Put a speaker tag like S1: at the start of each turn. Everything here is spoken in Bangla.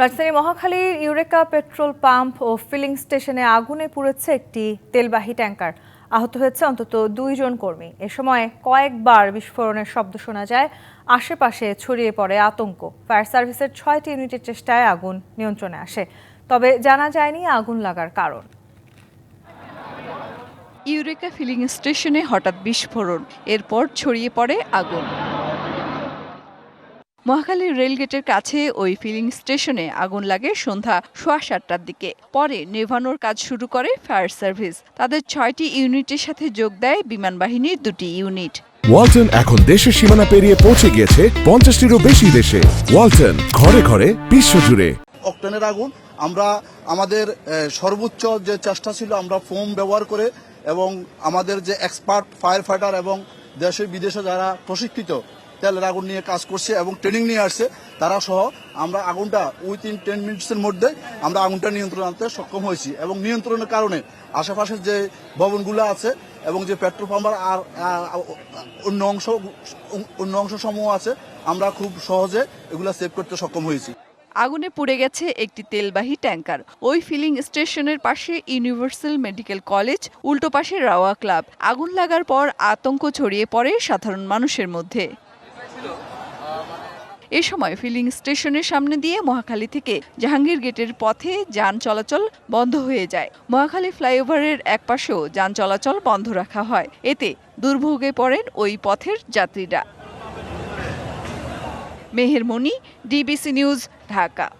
S1: রাজধানী মহাখালীর ইউরেকা পেট্রোল পাম্প ও ফিলিং স্টেশনে আগুনে পুড়েছে একটি তেলবাহী ট্যাঙ্কার। আহত হয়েছে অন্তত দুইজন কর্মী। এ সময় কয়েকবার বিস্ফোরণের শব্দ শোনা যায়। আশেপাশে ছড়িয়ে পড়ে আতঙ্ক। ফায়ার সার্ভিসের ছয়টি ইউনিটের চেষ্টায় আগুন নিয়ন্ত্রণে আসে। তবে জানা যায়নি আগুন লাগার কারণ।
S2: ইউরেকা ফিলিং স্টেশনে হঠাৎ বিস্ফোরণ। এরপর ছড়িয়ে পড়ে আগুন। মহাখালী রেলগেটের কাছে ওই ফিলিং স্টেশনে আগুন লাগে সন্ধ্যা সোয়া সাতটার দিকে। পরে নেভানোর কাজ শুরু করে ফায়ার সার্ভিস। তাদের ছয়টি ইউনিটের সাথে যোগ দেয় বিমান বাহিনীর দুটি ইউনিট।
S3: ওয়ালটন এখন দেশের সীমানা পেরিয়ে পৌঁছে গিয়েছে পঞ্চাশটিরও বেশি দেশে। ওয়ালটন ঘরে ঘরে বিশ্বজুড়ে
S4: অক্টেনের আগুন আমরা আমাদের সর্বোচ্চ যে চেষ্টা ছিল আমরা ফোম ব্যবহার করে এবং আমাদের যে এক্সপার্ট ফায়ার ফাইটার এবং দেশে বিদেশে যারা প্রশিক্ষিত তেলের আগুন নিয়ে কাজ করছে এবং ট্রেনিং নিয়ে আসছে। তারা সহ আমরা আগুনটা উইথিন টেন মিনিটসের মধ্যে আমরা আগুনটা নিয়ন্ত্রণ আনতে সক্ষম হয়েছি এবং নিয়ন্ত্রণের কারণে আশেপাশের যে ভবনগুলো আছে এবং যে পেট্রোল পাম্পের আর অন্য অংশ অন্য অংশ সমূহ আছে, আমরা খুব সহজে এগুলো সেভ করতে সক্ষম হয়েছি।
S2: আগুনে পুড়ে গেছে একটি তেলবাহী ট্যাঙ্কার। ওই ফিলিং স্টেশনের পাশে ইউনিভার্সাল মেডিকেল কলেজ উল্টো পাশে রাওয়া ক্লাব। আগুন লাগার পর আতঙ্ক ছড়িয়ে পড়ে সাধারণ মানুষের মধ্যে। এ সময় ফিলিং স্টেশনের সামনে দিয়ে মহাখালী থেকে জাহাঙ্গীর গেটের পথে যান চলাচল বন্ধ হয়ে যায়। মহাখালী ফ্লাইওভারের এক পাশেও যান চলাচল বন্ধ রাখা হয়। এতে দুর্ভোগে পড়েন ওই পথের যাত্রীরা। Meher Moni DBC news Dhaka.